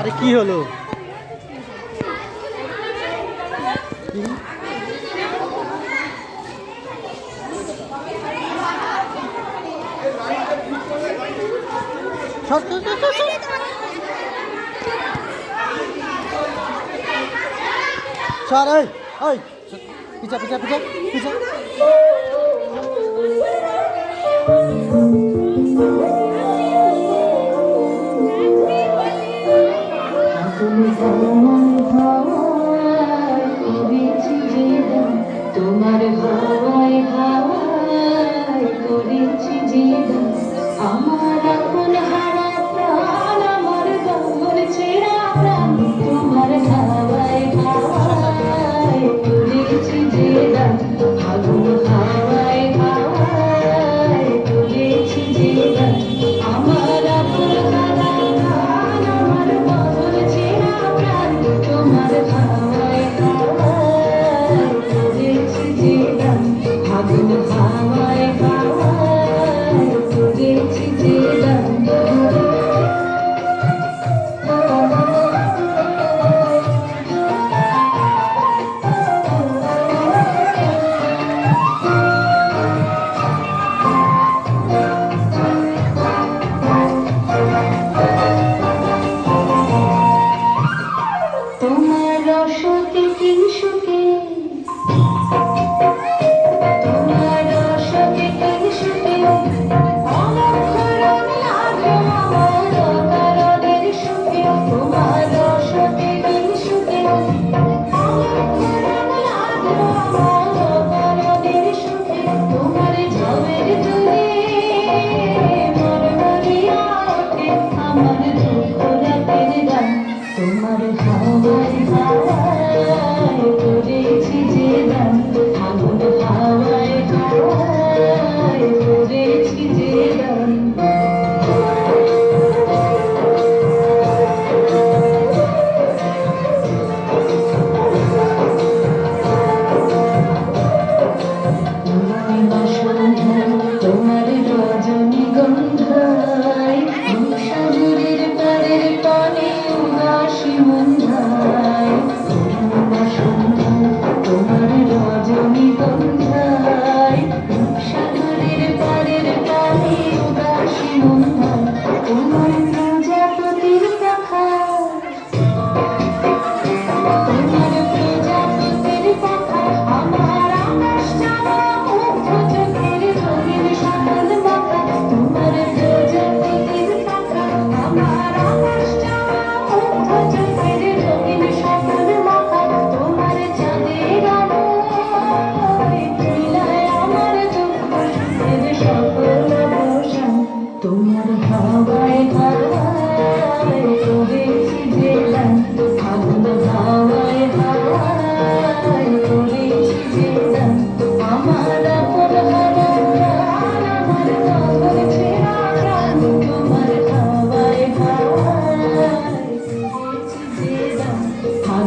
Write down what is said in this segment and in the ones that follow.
আরে কি হলো? সর এই। পিছা পিছা পিছা পিছা। তোমার ভাবায় ভাবায় করেছি জীবন আমার আপন হারা প্রাণ, আমার দমন ছেড়া প্রাণ, তোমার ভাবায় ভাবায় করেছি জীবন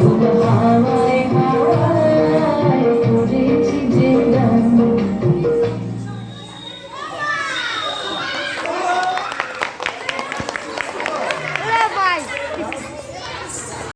Yeah.